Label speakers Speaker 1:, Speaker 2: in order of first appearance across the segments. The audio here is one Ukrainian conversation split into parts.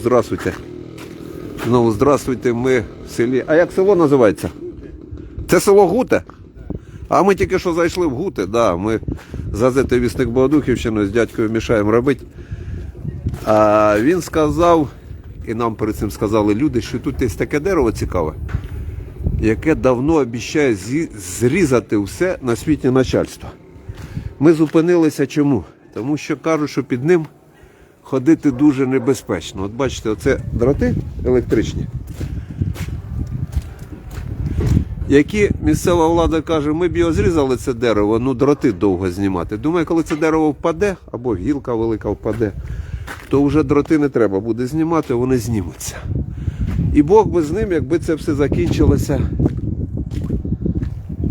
Speaker 1: здравствуйте. Знову здравствуйте. Ми в селі. А як село називається? Це село Гуте? А ми тільки що зайшли в Гуте, да, ми з газети Вісник Богодухівщини з дядькою мішаємо робити. А він сказав, і нам перед цим сказали люди, що тут є таке дерево цікаве, яке давно обіцяє зі- зрізати все на світі начальство. Ми зупинилися чому? Тому що кажуть, що під ним ходити дуже небезпечно. От бачите, оце дроти електричні, які місцева влада каже, ми б його зрізали це дерево, ну дроти довго знімати. Думаю, коли це дерево впаде, або гілка велика впаде, то вже дроти не треба буде знімати, вони знімуться. І Бог би з ним, якби це все закінчилося,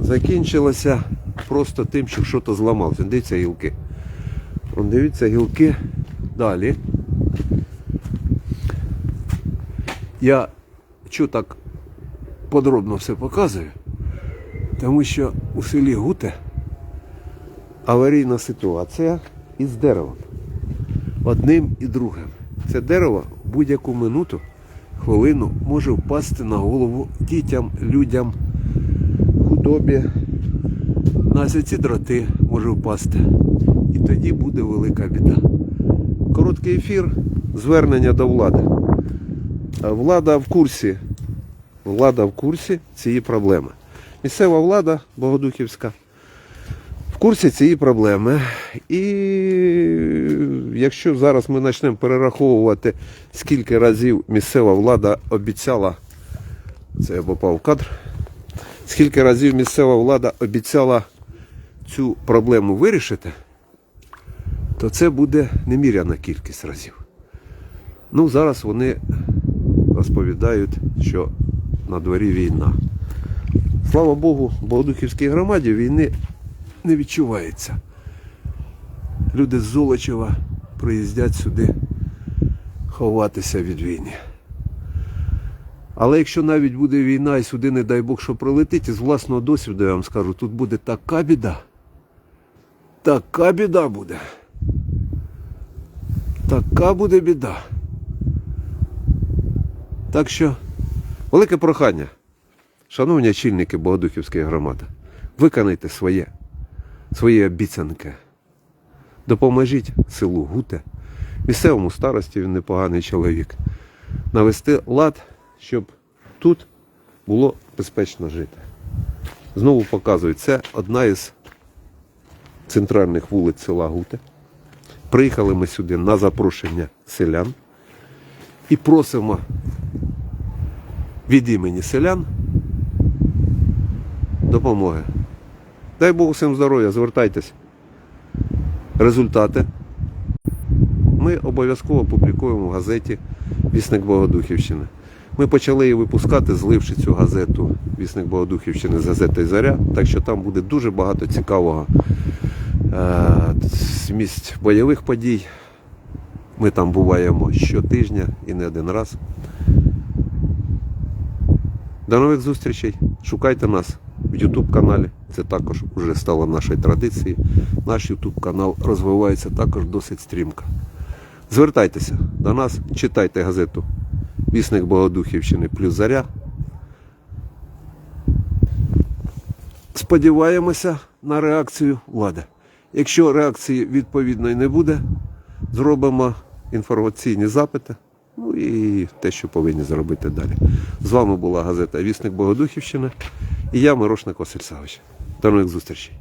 Speaker 1: закінчилося просто тим, що щось зламалося. Дивіться гілки. Дивіться гілки далі. Я чу так подробно все показую, тому що у селі Гуте аварійна ситуація із деревом. Одним і другим. Це дерево в будь-яку минуту, хвилину може впасти на голову дітям, людям, худобі. На ці дроти може впасти. І тоді буде велика біда. Короткий ефір, звернення до влади. Влада в курсі. Влада в курсі цієї проблеми. Місцева влада Богодухівська в курсі цієї проблеми. І якщо зараз ми почнемо перераховувати, скільки разів місцева влада обіцяла, це я попав в кадр, скільки разів місцева влада обіцяла цю проблему вирішити, то це буде неміряна кількість разів. Ну, зараз вони розповідають, що на дворі війна. Слава Богу, в Богодухівській громаді війни не відчувається. Люди з Золочева приїздять сюди ховатися від війни. Але якщо навіть буде війна і сюди, не дай Бог, що прилетить, із власного досвіду я вам скажу, тут буде така біда. Така біда буде. Така буде біда. Так що, велике прохання, шановні очільники Богодухівської громади, виконайте своє, свої обіцянки. Допоможіть селу Гуте, місцевому старості, він непоганий чоловік, навести лад, щоб тут було безпечно жити. Знову показую, це одна із центральних вулиць села Гуте. Приїхали ми сюди на запрошення селян і просимо від імені селян допомоги. Дай Бог всім здоров'я, звертайтесь. Результати ми обов'язково публікуємо в газеті Вісник Богодухівщини. Ми почали її випускати, зливши цю газету Вісник Богодухівщини з газети Заря, так що там буде дуже багато цікавого з місць бойових подій. Ми там буваємо щотижня і не один раз. До нових зустрічей. Шукайте нас в YouTube каналі. Це також вже стало нашою традицією. Наш YouTube канал розвивається також досить стрімко. Звертайтеся до нас, читайте газету Вісник Богодухівщини плюс Заря. Сподіваємося на реакцію влади. Якщо реакції відповідної не буде, зробимо інформаційні запити. Ну і те, що повинні зробити далі. З вами була газета Вісник Богодухівщина і я, Мирошник Василь. До нових зустрічей.